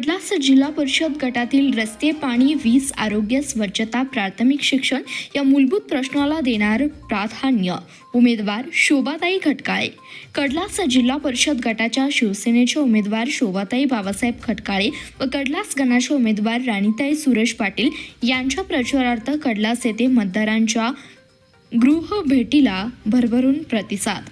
कडलास जिल्हा परिषद गटातील रस्ते पाणी वीज आरोग्य स्वच्छता प्राथमिक शिक्षण या मूलभूत प्रश्नाला देणार प्राधान्य. उमेदवार शोभाताई खटकाळे. कडलास जिल्हा परिषद गटाच्या शिवसेनेचे उमेदवार शोभाताई बाबासाहेब खटकाळे व कडलास गणाचे उमेदवार राणीताई सुरेश पाटील यांच्या प्रचारार्थ कडलास येथे मतदारांच्या गृहभेटीला भरभरून प्रतिसाद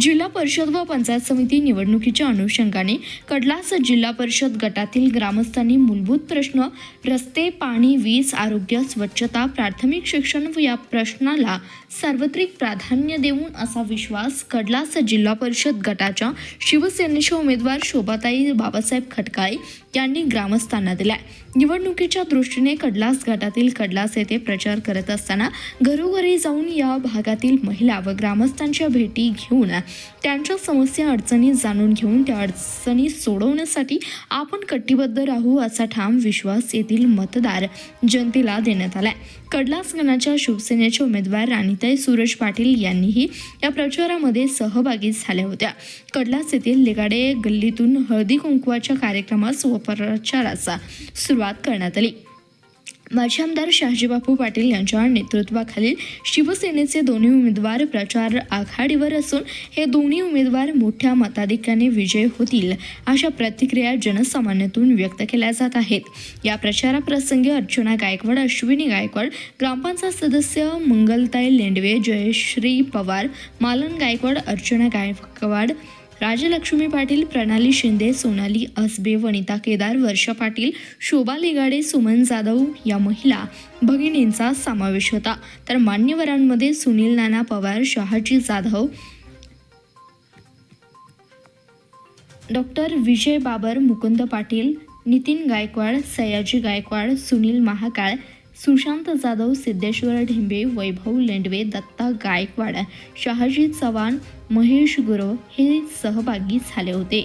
जिल्हा परिषद व पंचायत समिती निवडणुकीच्या अनुषंगाने कडलास जिल्हा परिषद गटातील ग्रामस्थांनी मूलभूत प्रश्न रस्ते पाणी वीज आरोग्य स्वच्छता प्राथमिक शिक्षण व या प्रश्नाला सार्वत्रिक प्राधान्य देऊन असा विश्वास कडलास जिल्हा परिषद गटाच्या शिवसेनेचे उमेदवार शोभाताई बाबासाहेब खटकाळे यांनी ग्रामस्थांना दिलाय. निवडणुकीच्या दृष्टीने कडलास गटातील कडलास येथे प्रचार करत असताना घरोघरी जाऊन या भागातील महिला व ग्रामस्थांच्या भेटी घेऊन त्यांच्या समस्या अडचणी जाणून घेऊन त्या अडचणी सोडवण्यासाठी आपण कटिबद्ध राहू असा ठाम विश्वास येथील मतदार जनतेला देण्यात आलाय. कडलास गणाच्या शिवसेनेचे उमेदवार राणीताई सुरेश पाटील यांनीही या प्रचारामध्ये सहभागी झाल्या होत्या. कडलास येथील लेगाडे गल्लीतून हळदी कुंकवाच्या कार्यक्रमास व प्रचाराचा सुरुवात करण्यात आली. माजी आमदार शहाजीबापू पाटील यांच्या नेतृत्वाखालील शिवसेनेचे दोन्ही उमेदवार प्रचार आघाडीवर असून हे दोन्ही उमेदवार मोठ्या मताधिक्याने विजय होतील अशा प्रतिक्रिया जनसामान्यातून व्यक्त केल्या जात आहेत. या प्रचाराप्रसंगी अर्चना गायकवाड अश्विनी गायकवाड ग्रामपंचायत सदस्य मंगलताई लेंडवे जयश्री पवार मालन गायकवाड अर्चना गायकवाड राजलक्ष्मी पाटील प्रणाली शिंदे सोनाली असबे वनिता केदार वर्षा पाटील शोभा लिगाडे सुमन जाधव या महिला भगिनींचा समावेश होता. तर मान्यवरांमध्ये सुनील नाना पवार शहाजी जाधव डॉक्टर विजय बाबर मुकुंद पाटील नितीन गायकवाड सयाजी गायकवाड सुनील महाकाळ सुशांत जाधव सिद्धेश्वर ढिंबे वैभव लेंडवे दत्ता गायकवाड शहाजी चव्हाण महेश गुरव हे सहभागी झाले होते.